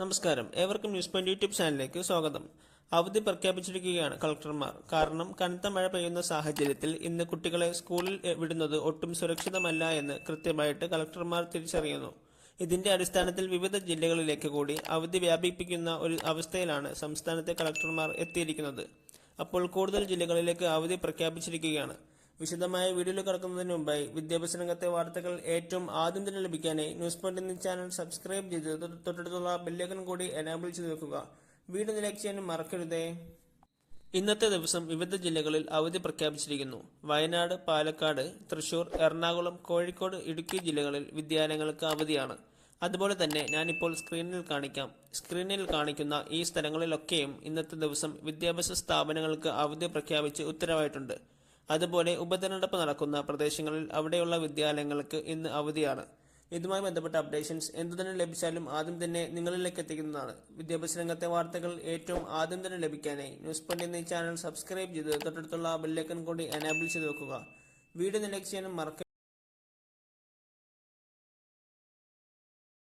നമസ്കാരം. ഏവർക്കും news point YouTube ചാനലിലേക്ക് സ്വാഗതം. അവധി പ്രഖ്യാപിച്ചിരിക്കുകയാണ് കളക്ടർമാർ. കാരണം കനത്ത മഴ പെയ്യുന്ന സാഹചര്യത്തിൽ ഇന്ന് കുട്ടികളെ സ്കൂളിൽ വിടുന്നത് ഒട്ടും സുരക്ഷിതമല്ല എന്ന് കൃത്യമായിട്ട് കളക്ടർമാർ തിരിച്ചറിയുന്നു. ഇതിന്റെ അടിസ്ഥാനത്തിൽ വിവിധ ജില്ലകളിലേക്ക് കൂടി അവധി വ്യാപിപ്പിക്കുന്ന ഒരു അവസ്ഥയിലാണ് സംസ്ഥാനത്തെ കളക്ടർമാർ എത്തിയിരിക്കുന്നത്. അപ്പോൾ കൂടുതൽ ജില്ലകളിലേക്ക് അവധി പ്രഖ്യാപിച്ചിരിക്കുകയാണ്. വിശദമായ വീഡിയോയിൽ കടക്കുന്നതിന് മുമ്പായി വിദ്യാഭ്യാസ രംഗത്തെ വാർത്തകൾ ഏറ്റവും ആദ്യം തന്നെ ലഭിക്കാനായി ന്യൂസ് പോയിന്റ് എന്ന ചാനൽ സബ്സ്ക്രൈബ് ചെയ്ത് തൊട്ട് തൊട്ടടുത്തുള്ള ബെല്ലൈക്കൺ കൂടി എനാബിൾ ചെയ്ത് വെക്കുക. വീഡിയോ ലൈക്ക് ചെയ്യാനും മറക്കരുതേ. ഇന്നത്തെ ദിവസം വിവിധ ജില്ലകളിൽ അവധി പ്രഖ്യാപിച്ചിരിക്കുന്നു. വയനാട് പാലക്കാട് തൃശൂർ എറണാകുളം കോഴിക്കോട് ഇടുക്കി ജില്ലകളിൽ വിദ്യാലയങ്ങൾക്ക് അവധിയാണ്. അതുപോലെ തന്നെ ഞാനിപ്പോൾ സ്ക്രീനിൽ കാണിക്കാം. സ്ക്രീനിൽ കാണിക്കുന്ന ഈ സ്ഥലങ്ങളിലൊക്കെയും ഇന്നത്തെ ദിവസം വിദ്യാഭ്യാസ സ്ഥാപനങ്ങൾക്ക് അവധി പ്രഖ്യാപിച്ച് ഉത്തരവായിട്ടുണ്ട്. അതുപോലെ ഉപതെരഞ്ഞെടുപ്പ് നടക്കുന്ന പ്രദേശങ്ങളിൽ അവിടെയുള്ള വിദ്യാലയങ്ങൾക്ക് ഇന്ന് അവധിയാണ്. ഇതുമായി ബന്ധപ്പെട്ട അപ്ഡേഷൻസ് എന്തു തന്നെ ലഭിച്ചാലും ആദ്യം തന്നെ നിങ്ങളിലേക്ക് എത്തിക്കുന്നതാണ്. വിദ്യാഭ്യാസ രംഗത്തെ വാർത്തകൾ ഏറ്റവും ആദ്യം തന്നെ ലഭിക്കാനായി ന്യൂസ് പോയിന്റ് എന്നീ ചാനൽ സബ്സ്ക്രൈബ് ചെയ്ത് തൊട്ടടുത്തുള്ള ബെല്ലൈക്കൺ കൂടി എനാബിൾ ചെയ്ത് വെക്കുക. വീഡിയോ ലൈക്ക് ചെയ്യാനും മറക്ക